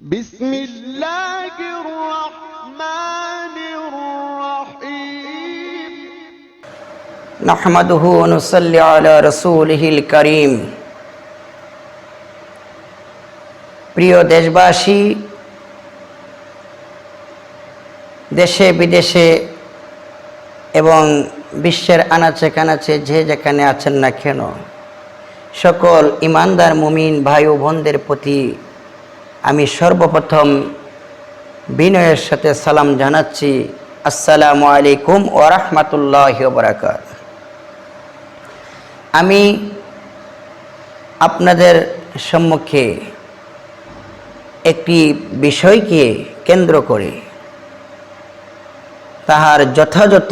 بسم الله الرحمن الرحيم نحمده ونصلي على رسوله الكريم প্রিয় দেশবাসী দেশে বিদেশে এবং বিশ্বের আনাচে কানাচে যে যেখানে আছেন না কেন সকল ইমানদার মুমিন ভাই ও বোনদের প্রতি আমি সর্বপ্রথম বিনয়ের সাথে সালাম জানাচ্ছি। আসসালামু আলাইকুম ও রহমতুল্লাহ বরাকাত আমি আপনাদের সম্মুখে একটি বিষয়কে কেন্দ্র করে তাহার যথাযথ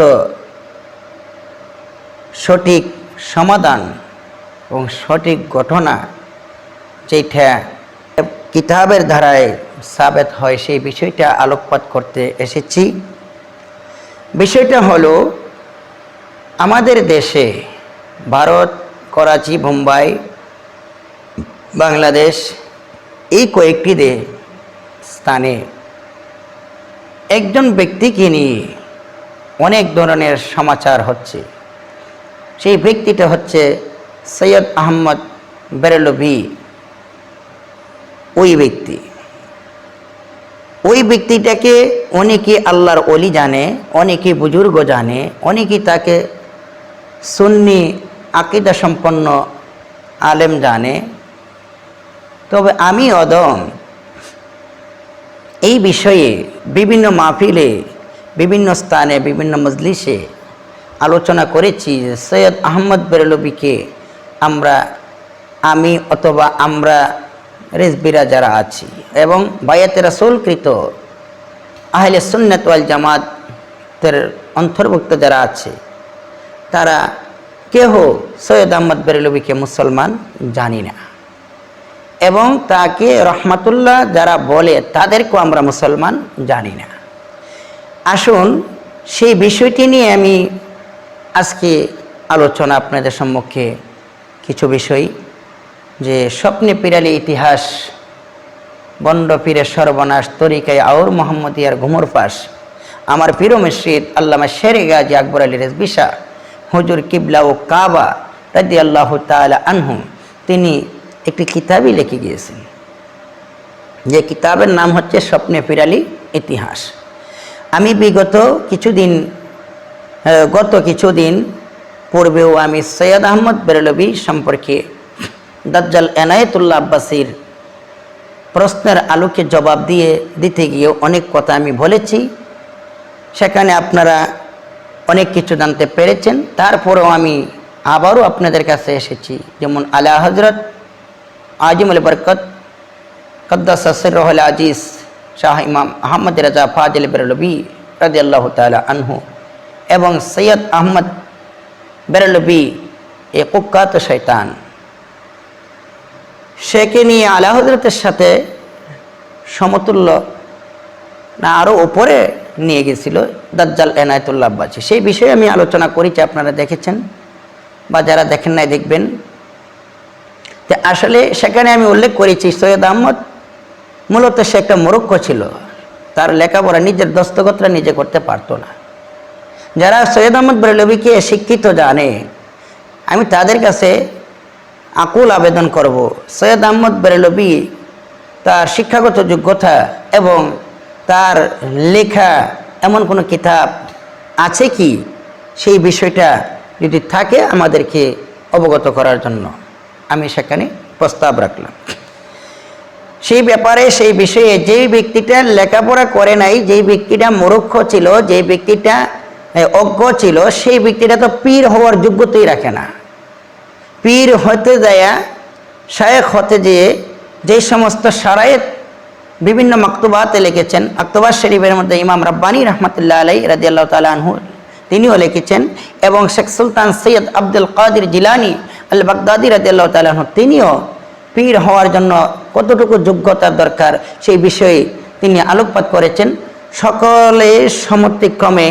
সঠিক সমাধান এবং সঠিক ঘটনা যেটা কিতাবের ধারায় সাবেত হয়, সেই বিষয়টা আলোকপাত করতে এসেছি। বিষয়টা হলো, আমাদের দেশে ভারত, করাচি, মুম্বাই, বাংলাদেশ এই কয়েকটি স্থানে একজন ব্যক্তিকে নিয়ে অনেক ধরনের সমাচার হচ্ছে। সেই ব্যক্তিটা হচ্ছে সৈয়দ আহমদ বেরেলভি। ওই ব্যক্তি। ওই ব্যক্তিটাকে অনেকে আল্লাহর অলি জানে, অনেকে বুজুর্গ জানে, অনেকে তাকে সুন্নি আকিদা সম্পন্ন আলেম জানে। তবে আমি অদম, এই বিষয়ে বিভিন্ন মাহফিলে, বিভিন্ন স্থানে, বিভিন্ন মজলিসে আলোচনা করেছি যে সৈয়দ আহমদ বেরলবিকে আমরা, আমি অথবা আমরা রেজবিরা যারা আছি এবং বায়াতে রাসুলকৃত আহলে সুন্নত ওয়াল জামাতের অন্তর্ভুক্ত যারা আছে, তারা কেহ সৈয়দ আহমদ বেরলবিকে মুসলমান জানি না। এবং তাকে রহমাতুল্লাহ যারা বলে তাদেরকেও আমরা মুসলমান জানি না। আসুন, সেই বিষয়টি নিয়ে আমি আজকে আলোচনা আপনাদের সম্মুখে কিছু বিষয় যে স্বপ্নে পিরালি ইতিহাস, বন্ড পীরের সর্বনাশ তরিকায় আউর মোহাম্মদিয়ার ঘুমর পাশ আমার পীর মসজিদ আল্লামা শেরে গাজী আকবর আলী রেজবিশা হুজুর কিবলা ও কাবা রাজি আল্লাহ তালা আনহু তিনি একটি কিতাবই লিখে গিয়েছেন। যে কিতাবের নাম হচ্ছে স্বপ্নে পিরালি ইতিহাস। আমি বিগত কিছুদিন গত কিছুদিন পূর্বেও আমি সৈয়দ আহমদ বেরলবি সম্পর্কে দাজ্জাল এনায়েতুল্লাহ আব্বাসির প্রশ্নের আলোকে জবাব দিয়ে দিতে গিয়ে অনেক কথা আমি বলেছি। সেখানে আপনারা অনেক কিছু জানতে পেরেছেন। তারপরেও আমি আবারও আপনাদের কাছে এসেছি। যেমন আলা হজরত আজিমুল বরকত, কদ্দাস রহল আজিজ, শাহ ইমাম আহমদ রাজা ফাজিল বেরলবি রাজি আল্লাহ তালা আনহু এবং সৈয়দ আহমদ বেরলবি, এ কুকাত শৈতান সেকে নিয়ে আলা হজরতের সাথে সমতুল্য না আরও ওপরে নিয়ে গেছিল দাজ্জাল এনায়তুল্লাহ আব্বাসী। সেই বিষয়ে আমি আলোচনা করেছি আপনারা দেখেছেন বা যারা দেখেন নাই দেখবেন তো আসলে সেখানে আমি উল্লেখ করেছি সৈয়দ আহমদ, মূলত সে একটা মরক্ষ ছিল। তার লেখাপড়া নিজের দস্তগতরা নিজে করতে পারতো না। যারা সৈয়দ আহমদ বেরলবিকে শিক্ষিত জানে, আমি তাদের কাছে আকুল আবেদন করব। সৈয়দ আহমদ বেরলবি তার শিক্ষাগত যোগ্যতা এবং তার লেখা এমন কোনো কিতাব আছে কি? সেই বিষয়টা যদি থাকে আমাদেরকে অবগত করার জন্য। আমি সেখানে প্রস্তাব রাখলাম। সেই ব্যাপারে, সেই বিষয়ে যেই ব্যক্তিটা লেখাপড়া করে নাই, যেই ব্যক্তিটা মূর্খ ছিল, যেই ব্যক্তিটা অজ্ঞ ছিল, সেই ব্যক্তিটা তো পীর হওয়ার যোগ্যতাই রাখে না। পীর হতে যায়া শায়েখ হতে যেয়ে যেই সমস্ত সারায়েত বিভিন্ন মাকতুবাতে লিখেছেন, আক্তবাস শরীফের মধ্যে ইমাম রাব্বানী রহমতুল্লাহ আলাই রাজিয়াল্লাহ তালা আনহু তিনিও লিখেছেন এবং শেখ সুলতান সৈয়দ আব্দুল কাদির জিলানি আল বাগদাদি রাজিয়াল্লাহ তালা আনহু তিনিও পীর হওয়ার জন্য কতটুকু যোগ্যতার দরকার সেই বিষয়ে তিনি আলোকপাত করেছেন। সকলে সমর্থিক্রমে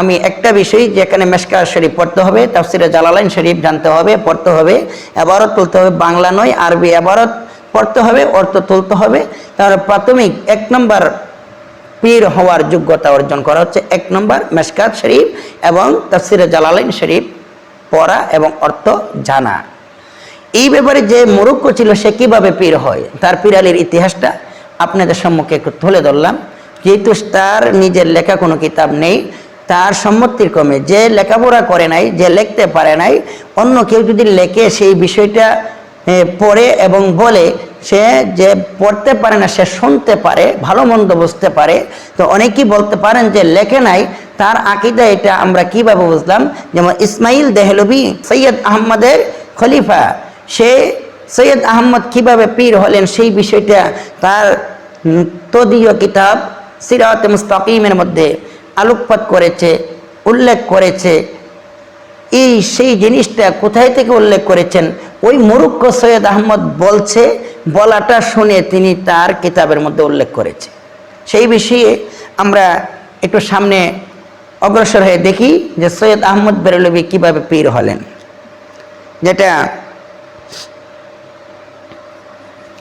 আমি একটা বিষয় যেখানে মেশকা শরীফ পড়তে হবে, তাফসিরে জালালাইন শরীফ জানতে হবে, পড়তে হবে। এবারত তুলতে হবে, বাংলা নয়, আরবি এবারত পড়তে হবে, অর্থ তুলতে হবে। তার প্রাথমিক এক নম্বর পীর হওয়ার যোগ্যতা অর্জন করা হচ্ছে। এক নম্বর মেশকাত শরীফ এবং তফসিরে জালালাইন শরীফ পড়া এবং অর্থ জানা। এই ব্যাপারে যে মুরুক্ষ ছিল, সে কীভাবে পীর হয়? তার পীরালির ইতিহাসটা আপনাদের সম্মুখে একটু তুলে ধরলাম। যেহেতু তার নিজের লেখা কোনো কিতাব নেই তার সম্মতির ক্রমে যে লেখাপড়া করে নাই, যে লিখতে পারে নাই, অন্য কেউ যদি লেখে সেই বিষয়টা পড়ে এবং বলে, সে যে পড়তে পারে না, সে শুনতে পারে, ভালো মন্দ বুঝতে পারে, তো অনেকেই বলতে পারেন যে লেখে নাই, তার আকিদা এটা আমরা কীভাবে বুঝলাম? যেমন ইসমাইল দেহলবি সৈয়দ আহমদের খলিফা, সে সৈয়দ আহমদ কীভাবে পীর হলেন সেই বিষয়টা তার তদীয় কিতাব, সিরাত মুস্তাকিমের মধ্যে। আলোকপাত করেছে, উল্লেখ করেছে। এই সেই জিনিসটা কোথায় থেকে উল্লেখ করেছেন? ওই মুরুক্ষ সৈয়দ আহমদ বলছে, বলাটা শুনে তিনি তার কিতাবের মধ্যে উল্লেখ করেছে। সেই বিষয়ে আমরা একটু সামনে অগ্রসর হয়ে দেখি যে সৈয়দ আহমদ বেরলবি কীভাবে পীর হলেন। যেটা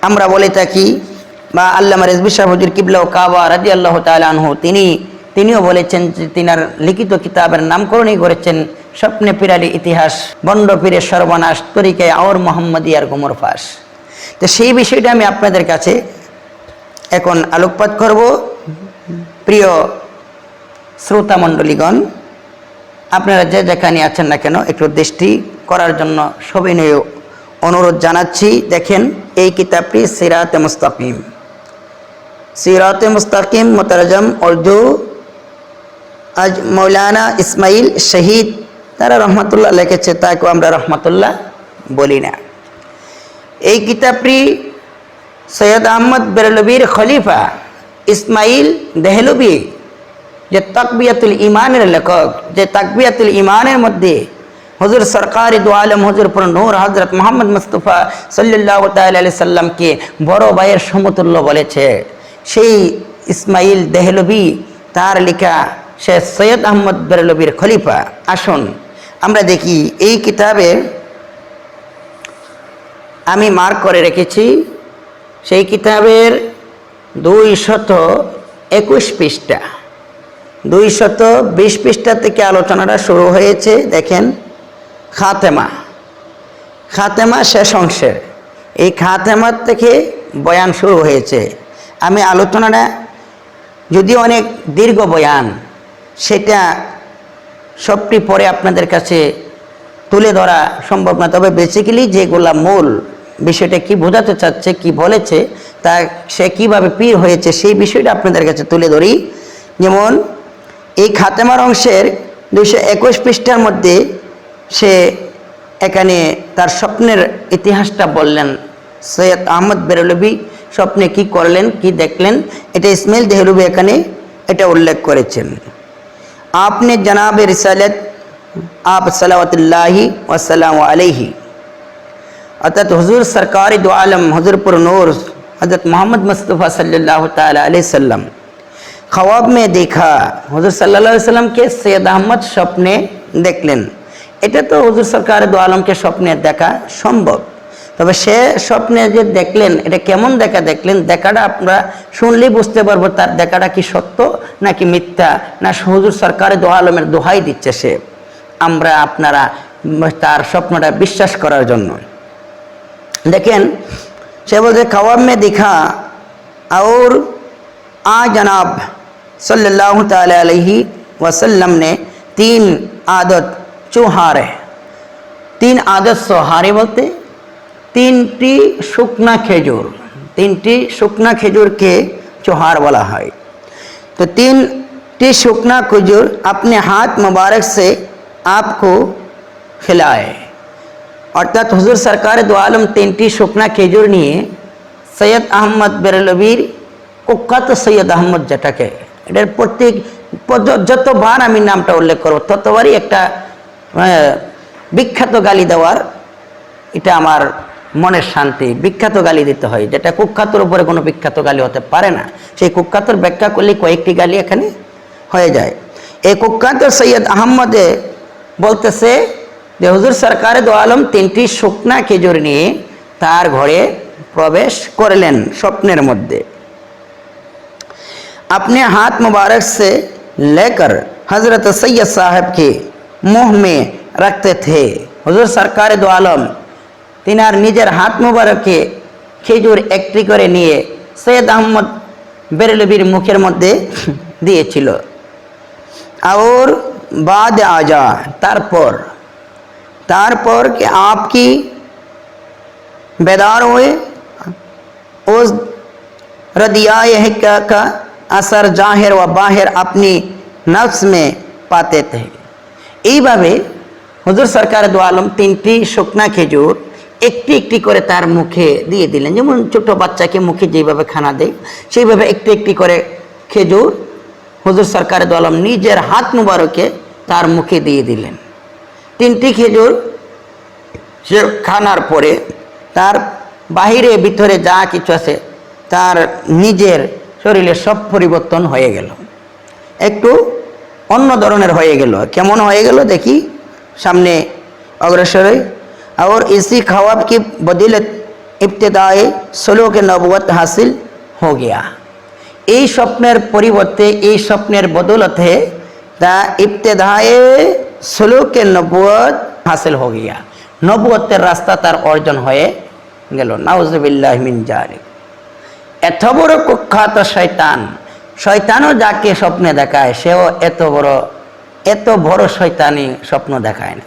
আমরা বলে থাকি বা আল্লামা রেজবি শাহ হুজুর কিবলা কাবা রাজি আল্লাহ তালহু তিনি তিনিও বলেছেন যে তিনার লিখিত কিতাবের নামকরণই করেছেন স্বপ্নে পিরালি ইতিহাস, বন্ড পীরের সর্বনাশ তরিকায় আওর মোহাম্মদিয়ার গোমর ফাঁস। তো সেই বিষয়টা আমি আপনাদের কাছে এখন আলোকপাত করব। প্রিয় শ্রোতামণ্ডলীগণ, আপনারা যে যেখানে আছেন না কেন, একটু দৃষ্টি করার জন্য সবিনয় অনুরোধ জানাচ্ছি। দেখেন, এই কিতাবটি সিরাতে মুস্তাকিম। সিরাতে মুস্তাকিম মোতারজম উর্দু আজ মৌলানা ইসমাইল শহীদ, তারা রহমতুল্লাহ লিখেছে তাকে আমরা রহমতুল্লাহ বলি না। এই কিতাবটি সৈয়দ আহমদ বেরলবির খলিফা ইসমাইল দেহলবি, যে তাকবিয়াতুল ইমানের লেখক, যে তাকবিয়াতুল ইমানের মধ্যে হজুর সরকারি দু আলম হজুরপুর নূর হজরত মোহাম্মদ মুস্তফা সাল্লাহ তালি সাল্লামকে বড় ভাইয়ের সমতুল্য বলেছে। সেই ইসমাইল দেহলবি, তার লেখা সে সৈয়দ আহমদ বেরলবির খলিফা। আসুন, আমরা দেখি এই কিতাবে আমি মার্ক করে রেখেছি, সেই কিতাবের দুই শত একুশ পৃষ্ঠা। দুই শত বিশ পৃষ্ঠা থেকে আলোচনাটা শুরু হয়েছে, দেখেন, খাতেমা। খাতেমা শেষ অংশের এই খাতেমার থেকে বয়ান শুরু হয়েছে। আমি আলোচনাটা যদিও অনেক দীর্ঘ বয়ান সেটা সবটি পরে আপনাদের কাছে তুলে ধরা সম্ভব না। তবে বেসিক্যালি যেগুলা মূল বিষয়টা কি বোঝাতে চাচ্ছে, কি বলেছে, তা সে কীভাবে পীর হয়েছে সেই বিষয়টা আপনাদের কাছে তুলে ধরি। যেমন, এই খাতেমার অংশের দুইশো একুশ পৃষ্ঠার মধ্যে সে এখানে তার স্বপ্নের ইতিহাসটা বললেন। সৈয়দ আহমদ বেরলবি স্বপ্নে কি করলেন, কি দেখলেন, এটা ইসমাইল দেহলবি এখানে এটা উল্লেখ করেছেন। आपने जनाब रिसालत आप सलावतुल्लाहि वसलाम अलैहि अर्थात हुजूर सरकार दो आलम हजरपुर नूर हजरत मोहम्मद मुस्तफ़ा सल्लल्लाहु ताला अलैहि वसल्लम ख्वाब में देखा हुजूर सल्लल्लाहु अलैहि वसल्लम के सैयद अहमद স্বপ্নে দেখলেন এটা তো হুজুর সরকার দো আলমকে স্বপ্নে দেখা সম্ভব তবে সে স্বপ্নে যে দেখলেন এটা কেমন দেখা দেখলেন দেখাটা আমরা শুনলেই বুঝতে পারবো তার দেখাটা কি সত্য নাকি মিথ্যা না হুজুর সরকারের দো আলমের দোহাই দিচ্ছে সে আমরা আপনারা উম, তার স্বপ্নটা বিশ্বাস করার জন্য देखें से बोलते खवाब में दिखा और आ जनाब सल्लल्लाहु ताला अलैहि वसल्लम ने तीन आदत चुहारे তিন আদত সহারে বলতে তিনটি শুকনা খেজুর তিনটি শুকনা খেজুরকে চোহার বলা হয় तो तीनटी शुकना खजूर अपने हाथ मुबारक से आपको खिलाए অর্থাৎ হুজুর সরকার দু আলম তিনটি শুকনা খেজুর নিয়ে সৈয়দ আহমদ বেরলবির কুখ্যাত সৈয়দ আহমদ যেটাকে এটার প্রত্যেক পদ- যতবার আমি নামটা উল্লেখ করবো ততবারই একটা আহ, বিখ্যাত গালি দেওয়ার এটা আমার মনের শান্তি বিখ্যাত গালি দিতে হয় যেটা কুখ্যাতর উপরে কোনো বিখ্যাত গালি হতে পারে না সেই কুখ্যাতর ব্যাখ্যা করলে কয়েকটি গালি এখানে হয়ে যায় এই কুখ্যাত সৈয়দ আহমদে বলতেছে যে হুজুর সরকারে দো আলম তিনটি শুকনা খেজুর নিয়ে তার ঘরে প্রবেশ করলেন স্বপ্নের মধ্যে अपने हाथ मुबारक से लेकर हजरत सैयद साहब के मुंह में रखते थे হুজুর সরকার দো আলম তিনার নিজের হাত মুবারকে খেজুর একটি করে নিয়ে সৈয়দ আহমদ বেরেলবির মুখের মধ্যে দিয়েছিল और बाद आजा তারপর তারপর कि आपकी बेदार हुए उस रदियाए का, का असर जाहिर व बाहिर अपनी नफ्स में পাতে थे এইভাবে হুজুর সরকার দো আলম তিনটি শুকনা খেজুর একটি একটি করে তার মুখে দিয়ে দিলেন। যেমন ছোট বাচ্চাকে মুখে যেভাবে খানা দেয়, সেইভাবে একটি একটি করে খেজুর হুজুর সরকার দলম নিজের হাত মুবারকে তার মুখে দিয়ে দিলেন। তিনটি খেজুর সে খানার পরে তার বাহিরে ভিতরে যা কিছু আছে তার নিজের শরীরে সব পরিবর্তন হয়ে গেল। একটু অন্য ধরনের হয়ে গেল। কেমন হয়ে গেল দেখি? সামনে অগ্রসরে और इसी ख्वाब की बदलत इब्तदाए सलो के नबूत हासिल हो गया এই স্বপ্নের পরিবর্তে এই স্বপ্নের বদলতে তা ইবতেদায়ে সলুকে নবুয়ত হাসিল হো গিয়া নবুয়তের রাস্তা তার অর্জন হয়ে গেল নাউজবিল্লাহ মিন জালিক এত বড় কুখ্যাত শয়তান শয়তানও যাকে স্বপ্নে দেখায় সেও এত বড় এত বড় শয়তানি স্বপ্ন দেখায় না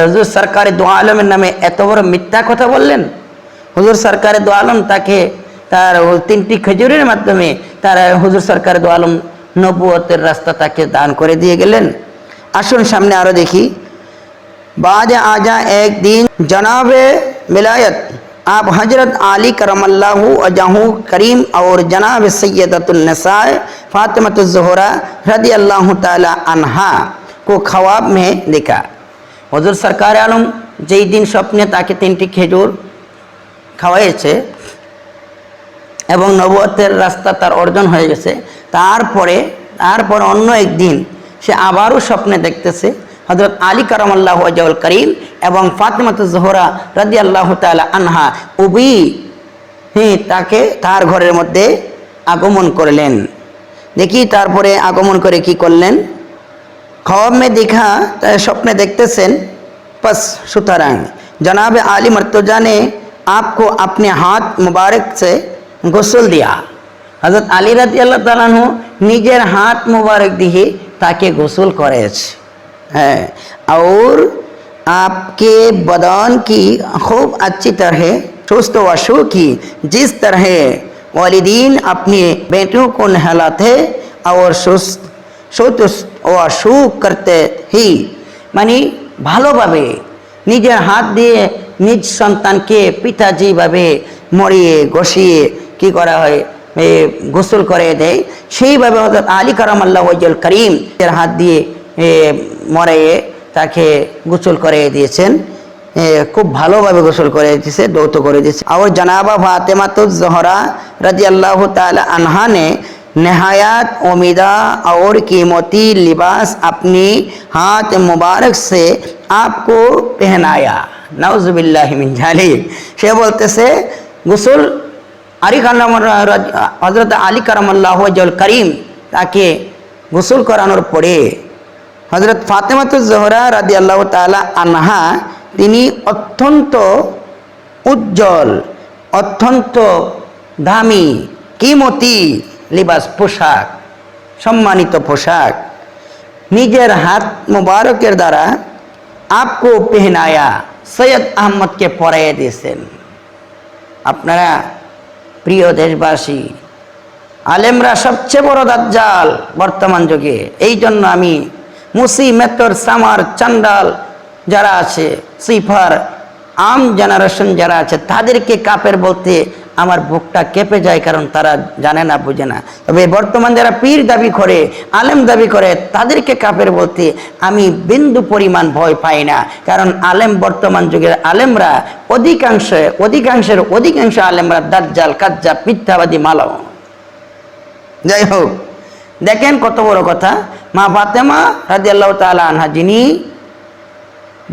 হুজুর সরকারি দো আলমের নামে এত বড় মিথ্যা কথা বললেন হুজুর সরকারি দো আলম তাকে তার ও তিনটি খেজুরের মাধ্যমে তার হুজুর সরকার দো আলম নবুয়তের রাস্তা তাকে দান করে দিয়ে গেলেন আসুন সামনে আরো দেখি बाद आजा एक दिन जनाब विलायत आप हजरत आली करम अजाहू करीम और जनाब सैदतुलनसाए फ़ातिमतुज़हरा रदी अल्लाह ताला अनहा को ख्वाब में देखा হজুর সরকার আলম যেই দিন স্বপ্নে তাকে তিনটি খেজুর খাওয়াইছে এবং নবতের রাস্তা তার অর্জন হয়ে গেছে, তারপরে, তারপর অন্য একদিন সে আবারও স্বপ্নে দেখতেছে হজরত আলী কারাম আল্লাহ আজাউল করিম এবং ফাতেমাত জোহরা রাজি আল্লাহ তালা আনহা উবি তাকে তার ঘরের মধ্যে আগমন করলেন। দেখি তারপরে আগমন করে কি করলেন? ख्वाब में दिखा स्वप्न देखते सेन पस सुतरांग जनाब आली मर्तजा ने आपको अपने हाथ मुबारक से गसल दिया हज़रत आली रती अल्लाह निजे हाथ मुबारक दिए ताकि गसल करे और आपके बदन की खूब अच्छी तरह चुस्त वशु की जिस तरह वालदीन अपने बेटियों को नहलाते और सुस्त सुतुस्त ও অসুখ করতে হি। মানে ভালোভাবে নিজের হাত দিয়ে নিজ সন্তানকে পিতাজিভাবে মরিয়ে ঘষিয়ে কি করা হয় গোসল করে দেয়। সেইভাবে হজরত আলী কারাম আল্লাহ ওয়াজল করিম এর হাত দিয়ে এ, মরাইয়ে তাকে গোসল করে দিয়েছেন। খুব ভালোভাবে গোসল করে দিয়েছে দৌত করে দিয়েছে। আর জনাবা ফাতেমাতুজ জহরা রাজি আল্লাহ তালা আনহা ने नहायत उम्मीदा और कीमती लिबास अपनी हाथ मुबारक से आपको पहनाया नवजुबिल्लामिन जालिक সে বলতেছে গোসল আলী কালাম হজরত আলী কারামাল্লাহ জল করিম তাকে গোসল করানোর পরে হজরত ফাতেমাত জোহরা রাদি আল্লাহ তালা আনহা তিনি অত্যন্ত উজ্জ্বল অত্যন্ত দামি কিমতি লিবাস পোশাক, সম্মানিত পোশাক, নিজের হাত মুবারকের দ্বারা আপকো পেহনায়া সৈয়দ আহমদকে পরাইয়ে দিয়েছেন। আপনারা প্রিয় দেশবাসী, আলেমরা সবচেয়ে বড় দাজ্জাল বর্তমান যুগে। এই জন্য আমি মুসি মেতর সামার চান্ডাল যারা আছে, সিফার আম জেনারেশন যারা আছে, তাদেরকে কাপের বলতে আমার বুকটা কেঁপে যায় কারণ তারা জানে না, বুঝে না। তবে বর্তমান যারা পীর দাবি করে, আলেম দাবি করে, তাদেরকে কাপের বলতে আমি বিন্দু পরিমাণ ভয় পাই না। কারণ আলেম বর্তমান যুগের আলেমরা অধিকাংশ, অধিকাংশের অধিকাংশ আলেমরা দাজ্জাল কাজ্জা মিথ্যাবাদী মালাও। যাই হোক, দেখেন কত বড় কথা। মা ফাতেমা রাজি আল্লাহ আনহা, যিনি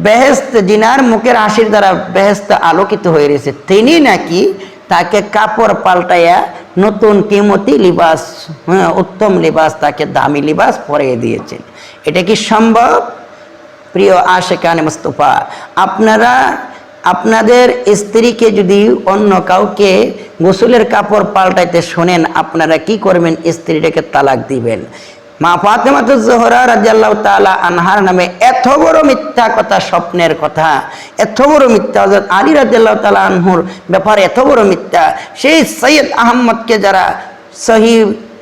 বেহেস্ত জিনার মুখের হাসির দ্বারা বেহেস্ত আলোকিত হয়ে রয়েছে, তিনি নাকি তাকে কাপড় পাল্টাইয়া নতুন কিমতি লিবাস হ্যাঁ, উত্তম লিবাস তাকে দামি লিবাস পরিয়ে দিয়েছেন। এটা কি সম্ভব? প্রিয় আশেকানে মুস্তফা আপনারা আপনাদের স্ত্রীকে যদি অন্য কাউকে গোসলের কাপড় পাল্টাইতে শোনেন আপনারা কি করবেন? স্ত্রীটাকে তালাক দিবেন। মা ফাতেমাতু জোহরা রাজিয়াল্লাহ তাআলা আনহার নামে এত বড় মিথ্যা কথা, স্বপ্নের কথা, এত বড় মিথ্যা, হযরত আলী রাজিয়াল্লাহ তাআলা আনহুর ব্যাপারে এত বড় মিথ্যা। সেই সৈয়দ আহমদকে যারা সহি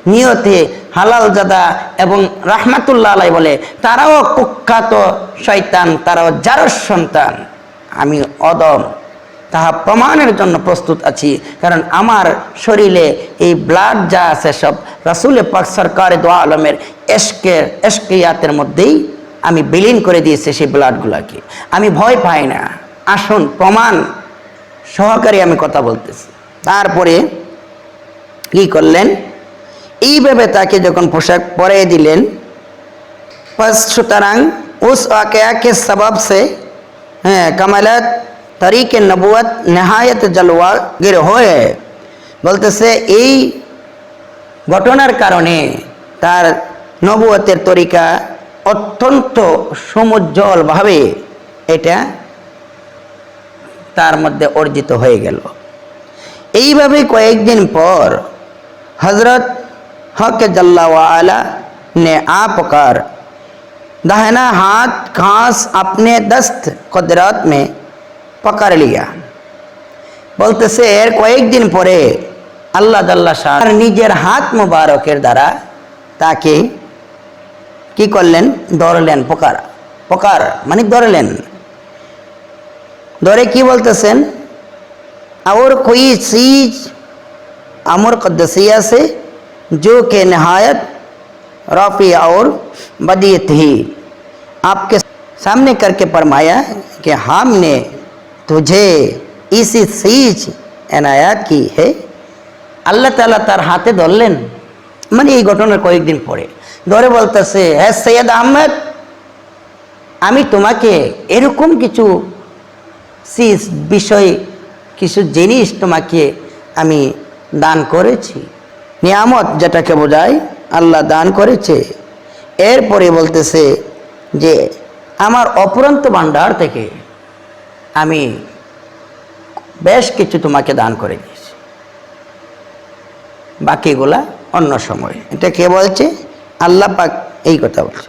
নিয়তে হালাল জাদা এবং রাহমাতুল্লাহ আলাই বলে, তারাও কুখ্যাত শয়তান, তারাও যারস সন্তান। আমি অদম। তাহা প্রমাণের জন্য প্রস্তুত আছি। কারণ আমার শরীরে এই ব্লাড যা আছে সব রাসুল পাক সরকার দোয়া আলমের এসকে এশকিয়াতের মধ্যেই আমি বিলীন করে দিয়েছি সেই ব্লাডগুলোকে আমি ভয় পাই না। আসুন, প্রমাণ সহকারে আমি কথা বলতেছি। তারপরে কি করলেন? এইভাবে তাকে যখন পোশাক পরিয়ে দিলেন, সুতরাং উস ওয়াকে সবাব সে হ্যাঁ কামালাত हैं, कमलत तरीक नबुवत नहायत जलवा गिर হয়ে বলতেছে এই ঘটনার কারণে তার নবুয়তের তরিকা অত্যন্ত সমুজ্জ্বলভাবে এটা তার মধ্যে অর্জিত হয়ে গেল এইভাবে কয়েকদিন পর হজরত হক जल्ला ने आ पुकार दाहिना हाथ घास अपने दस्त कुदरत में पकड़ लिया বলতেছে এর কয়েকদিন পরে আল্লাহ দাল্লা শাহ তার নিজের হাত মোবারকের দ্বারা তাকে কি করলেন ধরলেন পোকার পোকার মানে ধরলেন ধরে কি বলতেছেন और कोई चीज अमर कदसिया से जो कि नहायत रफ़ी और बदियत ही आपके सामने करके फरमाया कि हमने তুঝে ইসি সিজ এনায়াত কি হে আল্লাহ তালা তার হাতে ধরলেন মানে এই ঘটনার কয়েকদিন পরে ধরে বলতেছে হ্যাঁ সৈয়দ আহমেদ আমি তোমাকে এরকম কিছু সিজ বিষয় কিছু জিনিস তোমাকে আমি দান করেছি নিয়ামত যেটাকে বোঝায় আল্লাহ দান করেছে এরপরে বলতেছে যে, আমার অপরন্ত ভাণ্ডার থেকে আমি বেশ কিছু তোমাকে দান করে দিয়েছি। বাকিগুলা অন্য সময়। এটা কে বলছে? আল্লাহ পাক এই কথা বলছে।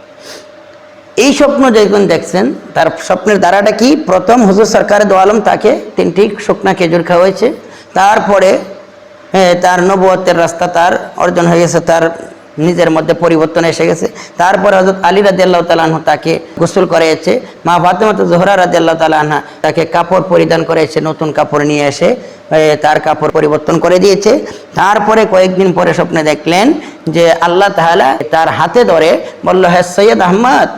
এই স্বপ্ন যখন দেখছেন তার স্বপ্নের দ্বারাটা কি? প্রথম হুজুর সরকার দোয়ালম তাকে তিনটি শুকনা খেজুর খাওয়া হয়েছে তারপরে হ্যাঁ, তার নবুয়তের রাস্তা তার অর্জন হয়ে গেছে তার নিজের মধ্যে পরিবর্তন এসে গেছে। তারপরে হজরত আলী রাজিয়াল্লাহ তালাহ তাকে গোসল করেছে মা ফাতেমাত জোহরা রাজিয়াল্লাহ তালাহা তাকে কাপড় পরিধান করেছে নতুন কাপড় নিয়ে এসে তার কাপড় পরিবর্তন করে দিয়েছে। তারপরে কয়েকদিন পরে স্বপ্নে দেখলেন যে আল্লাহ তাহলা তার হাতে ধরে বলল হ্যাঁ সৈয়দ আহমদ,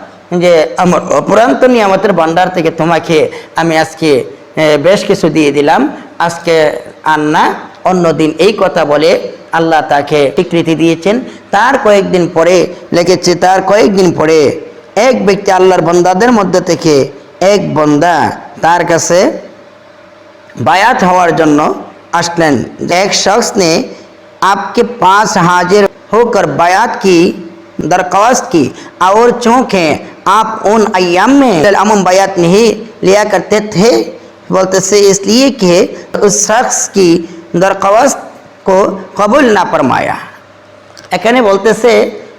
যে আমার অপরান্ত নিয়ামতের ভান্ডার থেকে তোমাকে আমি আজকে বেশ কিছু দিয়ে দিলাম। আজকে আন্না অন্যদিন এই কথা বলে আল্লাহ তাকে স্বীকৃতি দিয়েছেন তার কয়েকদিন পরে লেগেছে তার কয়েকদিন পরে এক ব্যক্তি আল্লাহর বন্দাদের মধ্যে থেকে এক বন্দা তার কাছে बायात हवार जन्नो असलन एक शख्स ने आपके पास हाजिर होकर बायात की दरख्वास्त की और चूँकि आप उन अयाम में अमन बायात नहीं लिया करते थे बोलते से इसलिए कि उस शख्स की दरख्वास्त কো কবুল না ফরমায়া। এখানে বলতেছে,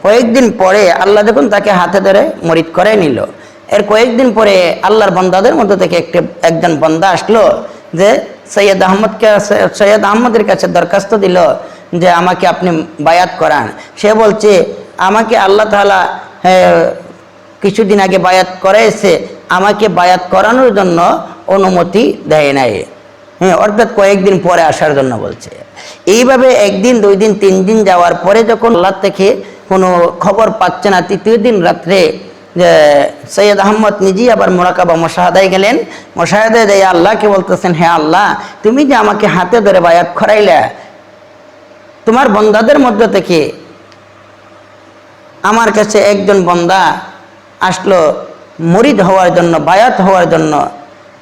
কয়েকদিন পরে আল্লাহ দেখুন তাকে হাতে ধরে মরিদ করে নিল। এর কয়েকদিন পরে আল্লাহর বন্দাদের মধ্যে থেকে একটি, একজন বন্দা আসলো যে সৈয়দ আহমদকে সৈয়দ আহমদের কাছে দরখাস্ত দিল যে আমাকে আপনি বায়াত করান। সে বলছে, আমাকে আল্লাহ তালা কিছুদিন আগে বায়াত করাইছে, আমাকে বায়াত করানোর জন্য অনুমতি দেয় নাই। হ্যাঁ অর্থাৎ কয়েকদিন পরে আসার জন্য বলছে। এইভাবে একদিন, দুই দিন, তিন দিন যাওয়ার পরে যখন আল্লাহ থেকে কোনো খবর পাচ্ছে না, তৃতীয় দিন রাত্রে, যে সৈয়দ আহমদ নিজেই আবার মোরাকাবা মশাহাদায় গেলেন। মশাহাদায় দেয় আল্লাহকে বলতেছেন হ্যাঁ আল্লাহ, তুমি যে আমাকে হাতে ধরে বায়াত করাইলা, তোমার বন্দাদের মধ্য থেকে আমার কাছে একজন বন্দা আসলো, মরিদ হওয়ার জন্য, বায়াত হওয়ার জন্য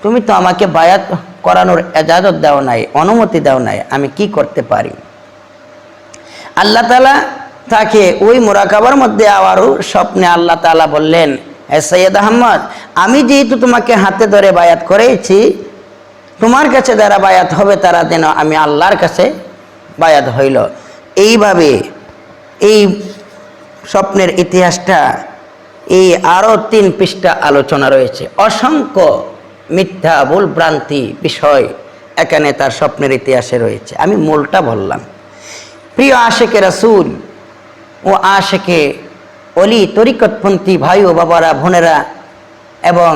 তুমি তো আমাকে বায়াত করানোর এজাজত দাও নাই, অনুমতি দাও নাই, আমি কি করতে পারি? আল্লাহ তালা তাকে ওই মোরাকাবার মধ্যে আবারও স্বপ্নে আল্লাহ তালা বললেন, "এ সৈয়দ আহমদ, আমি যেহেতু তোমাকে হাতে ধরে বায়াত করেছি, তোমার কাছে যারা বায়াত হবে তারা যেন আমি আল্লাহর কাছে বায়াত হইল। এইভাবে এই স্বপ্নের ইতিহাসটা, এই আরও তিন পৃষ্ঠা আলোচনা রয়েছে। অসংখ্য মিথ্যা ভুল ভ্রান্তি বিষয় এখানে তার স্বপ্নের ইতিহাসে রয়েছে। আমি মূলটা বললাম। প্রিয় আশেকে রাসুল ও আশেকে অলি তরিকতপন্থী ভাই ও বাবারা, বোনেরা এবং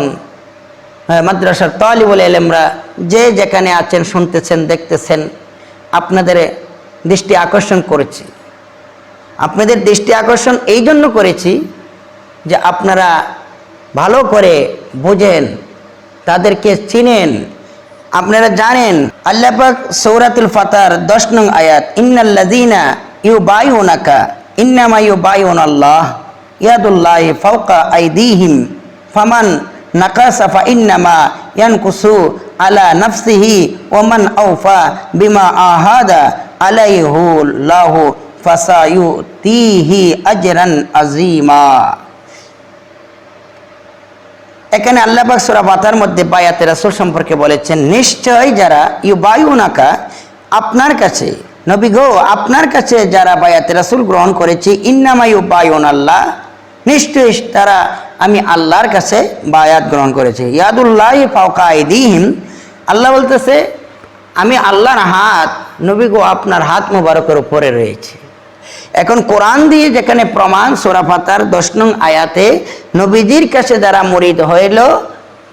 মাদ্রাসার তালিবুল এলেমরা যে যেখানে আছেন, শুনতেছেন, দেখতেছেন, আপনাদের দৃষ্টি আকর্ষণ করেছি। আপনাদের দৃষ্টি আকর্ষণ এই জন্য করেছি যে আপনারা ভালো করে বোঝেন তাদেরকে চিনেন আপনারা জানেন আল্লাহ পাক সৌরাতুল ফাতার দশ নং আয়াত ইন্নাল্লাযীনা ইউবাইউনাকা ইন্নামা ইউবাইউন আল্লাহ ইয়াদুল্লাহ ফাওকা আইদিহিম ফামান নাকাসা ফা ইন্নামা ইয়ানকুসু আলা নাফসিহি ওমান আউফা বিমা আহাদা আলাইহু লাহু ফাসায়ুতিহি আজরান আযীমা এখানে আল্লাহ সূরা ফাতার মধ্যে বায়াতে রাসূল সম্পর্কে বলেছেন, নিশ্চয় যারা ইউবায়ুনাকা আপনার কাছে, নবী গো, আপনার কাছে যারা বায়াতে রাসূল গ্রহণ করেছে, ইন্নামা ইউবায়ুন আল্লাহ নিশ্চয়ই তারা আমি আল্লাহর কাছে বায়াত গ্রহণ করেছি। ইয়াদুল্লাহ ফাওকা আইদিহিম। আল্লাহ বলতেছে, আমি আল্লাহর হাত, নবী গো, আপনার হাত মোবারকের উপরে রয়েছে। এখন কোরআন দিয়ে যেখানে প্রমাণ সোরাফাতার দশ নং আয়াতে নবীজির কাছে যারা মরিদ হইল,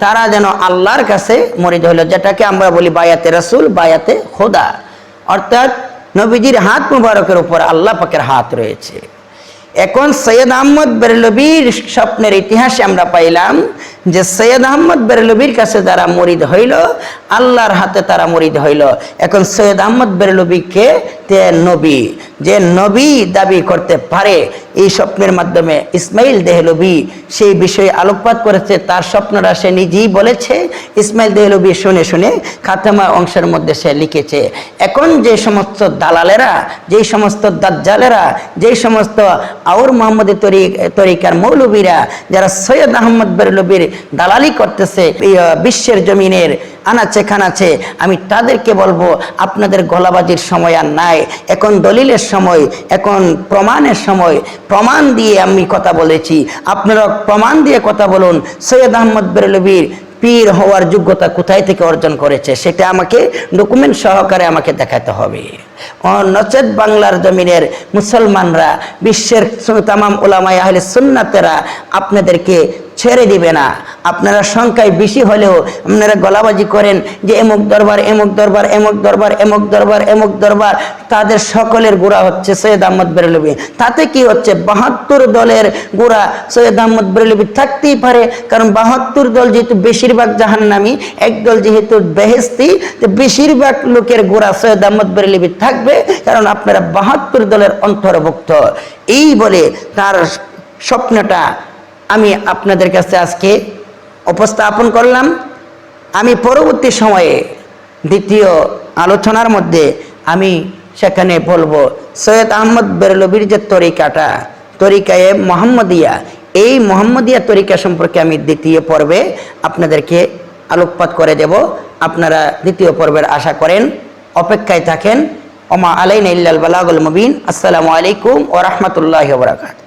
তারা যেন আল্লাহর কাছে মরিদ হইল, যেটাকে আমরা বলি বায়াতে রসুল, বায়াতে খোদা। অর্থাৎ নবীজির হাত মুবারকের উপর আল্লাহ পাকের হাত রয়েছে। এখন সৈয়দ আহমদ বেরলবির স্বপ্নের ইতিহাসে আমরা পাইলাম যে সৈয়দ আহমদ বেরলবির কাছে যারা মরিদ হইল, আল্লাহর হাতে তারা মরিদ হইল। এখন সৈয়দ আহমদ বেরলবিকে তে নবী, যে নবী দাবি করতে পারে এই স্বপ্নের মাধ্যমে ইসমাইল দেহলবি সেই বিষয়ে আলোকপাত করেছে, তার স্বপ্নটা সে নিজেই বলেছে। ইসমাইল দেহলবি শুনে শুনে খাতামা অংশের মধ্যে সে লিখেছে, এখন যে সমস্ত দালালেরা যেই সমস্ত দাজ্জালেরা যেই সমস্ত আউর মোহাম্মদ তরিকার মৌলবীরা, যারা সৈয়দ আহমদ বেরলবির দালালি করতেছে বিশ্বের জমিনের আনাচে খানাচে, আমি তাদেরকে বলব, আপনাদের গলাবাজির সময় আর নাই, এখন দলিলের সময়, এখন প্রমাণের সময়, প্রমাণ দিয়ে আমি কথা বলেছি। আপনারা প্রমাণ দিয়ে কথা বলুন, সৈয়দ আহমদ বেরলবির পীর হওয়ার যোগ্যতা কোথায় থেকে অর্জন করেছে, সেটা আমাকে ডকুমেন্ট সহকারে আমাকে দেখাতে হবে। নচেত বাংলার জমিনের মুসলমানরা, বিশ্বের তামাম ওলামাই আহলে সুন্নাতেরা আপনাদেরকে ছেড়ে দিবে না। আপনারা সংখ্যায় বেশি হলেও আপনারা গলাবাজি করেন যে এমুক দরবার এমুক দরবার এমুক দরবার এমুক দরবার এমুক দরবার, তাদের সকলের গোড়া হচ্ছে সৈয়দ আহমদ বেরলবি তাতে কি হচ্ছে? বাহাত্তর দলের গোড়া সৈয়দ আহমদ বেরলবি থাকতেই পারে, কারণ বাহাত্তর দল যেহেতু বেশিরভাগ জাহান্নামি একদল যেহেতু বেহেস্তি বেশিরভাগ লোকের গোড়া সৈয়দ আহমদ বেরলবি থাকবে, কারণ আপনারা বাহাত্তর দলের অন্তর্ভুক্ত। এই বলে তার স্বপ্নটা আমি আপনাদের কাছে আজকে উপস্থাপন করলাম। আমি পরবর্তী সময়ে দ্বিতীয় আলোচনার মধ্যে আমি সেখানে বলব, সৈয়দ আহমদ বেরলবির যে তরিকাটা, তরিকায়ে মোহাম্মদিয়া, এই মোহাম্মদিয়া তরিকা সম্পর্কে আমি দ্বিতীয় পর্বে আপনাদেরকে আলোকপাত করে দেব। আপনারা দ্বিতীয় পর্বের আশা করেন, অপেক্ষায় থাকেন। ওমা আলাইন ইল্লাল বালাগুল মুবিন। আসসালামু আলাইকুম ও রহমতুল্লাহ বরাকাত